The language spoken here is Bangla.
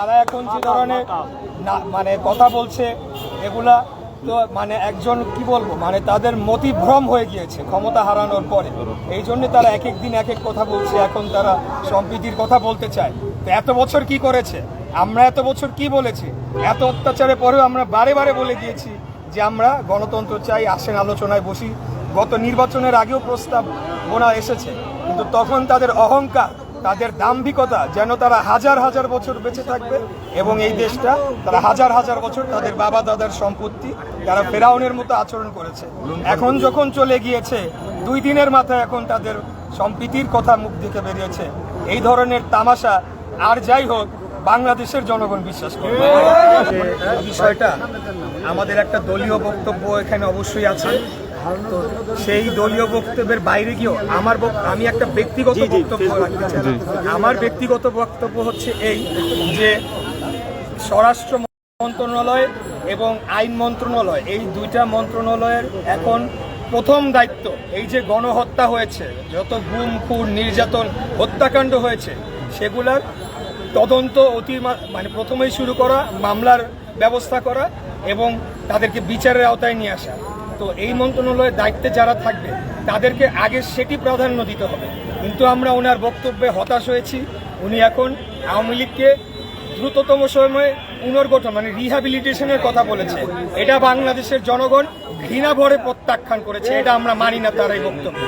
তারা এখন যে ধরনের মানে কথা বলছে, এগুলা তো মানে একজন, কি বলব মানে তাদের মতিভ্রম হয়ে গিয়েছে ক্ষমতা হারানোর পরে। এই জন্য তারা এক এক দিন এক এক কথা বলছে, এখন তারা সম্প্রীতির কথা বলতে চায়। তো এত বছর কি করেছে? আমরা এত বছর কি বলেছি? এত অত্যাচারের পরেও আমরা বারে বারে বলে গিয়েছি যে আমরা গণতন্ত্র চাই, আসেন আলোচনায় বসি। গত নির্বাচনের আগেও প্রস্তাব বোনা এসেছে, কিন্তু তখন তাদের অহংকার তাদের দাম্ভিকতা যেন তারা হাজার হাজার বছর বেঁচে থাকবে এবং এই দেশটা তারা হাজার হাজার বছর তাদের বাবা দাদার সম্পত্তি, তারা ফেরাউনের মতো আচরণ করেছে। এখন যখন চলে গিয়েছে, দুই দিনের মাথায় এখন তাদের সম্প্রীতির কথা মুখ থেকে বেরিয়েছে। এই ধরনের তামাশা আর যাই হোক, বাংলাদেশের জনগণ বিশ্বাস করে বিষয়টা আমাদের একটা দলীয় বক্তব্য এখানে অবশ্যই আছে। তো সেই দলীয় বক্তব্যের বাইরে গিয়েও আমার আমি একটা ব্যক্তিগত বক্তব্য রাখতে চাই। আমার ব্যক্তিগত বক্তব্য হচ্ছে এই যে স্বরাষ্ট্র মন্ত্রণালয় এবং আইন মন্ত্রণালয় এই দুইটা মন্ত্রণালয়ের এখন প্রথম দায়িত্ব। এই যে গণহত্যা হয়েছে যত গুম খুন নির্যাতন হত্যাকাণ্ড হয়েছে সেগুলার তদন্ত অতি মানে প্রথমেই শুরু করা মামলার ব্যবস্থা করা এবং তাদেরকে বিচারের আওতায় নিয়ে আসা। তো এই মন্ত্রণালয়ের দায়িত্বে যারা থাকবে, তাদেরকে আগে সেটি প্রাধান্য দিতে হবে। কিন্তু আমরা ওনার বক্তব্যে হতাশ হয়েছি। উনি এখন আওয়ামী লীগকে দ্রুততম সময়ে পুনর্গঠন মানে রিহ্যাবিলিটেশনের কথা বলেছে। এটা বাংলাদেশের জনগণ ঘৃণা ভরে প্রত্যাখ্যান করেছে। এটা আমরা মানি না তার এই বক্তব্য।